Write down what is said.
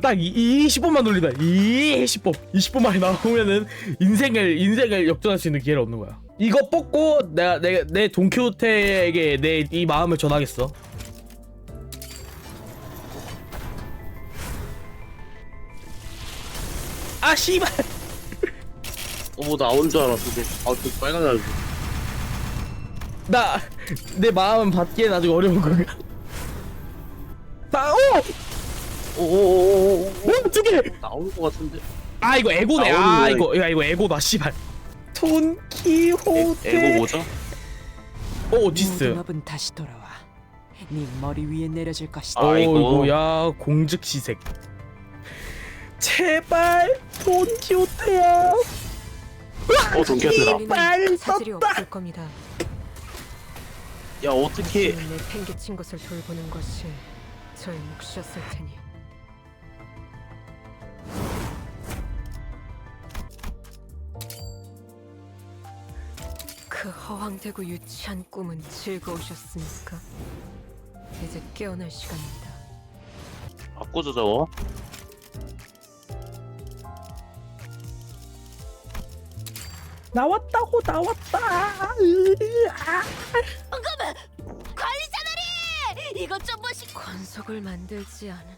딱 이, 20번만 돌리다. 20번 20번만에 나오면은 인생을 인생을 역전할 수 있는 기회를 얻는 거야. 이거 뽑고 내가 내, 내 돈키호테에게 내 이 마음을 전하겠어. 아 씨발. 어머 나온 줄 알았어. 아또 빨간 날. 나내 마음은 받기엔 아주 어려운 건가 나 오! 오오오 오! 두 개! 나올 것 같은데. 아 이거 에고네 아 나오는 이거 야 이거 에고다 씨발 돈키호테 에고 뭐죠? 오 모든 오티스 업은 다시 돌아와. 네 머리 위에 내려질 것이다. 아, 이거. 어이구 야 공즉 시색 제발 돈키호테야 어 돈키호테다. 우리는 빨리 떴다. 없을 겁니다. 야 어떻게? 내 팽개친 것을 돌보는 것이 저의 몫이었을 테니. 그 허황되고 유치한 꿈은 즐거우셨습니까? 이제 깨어날 시간입니다. 바꾸죠 저거. 나왔다고 나왔다 으아. 이것 좀 보시. 권속을 만들지 않은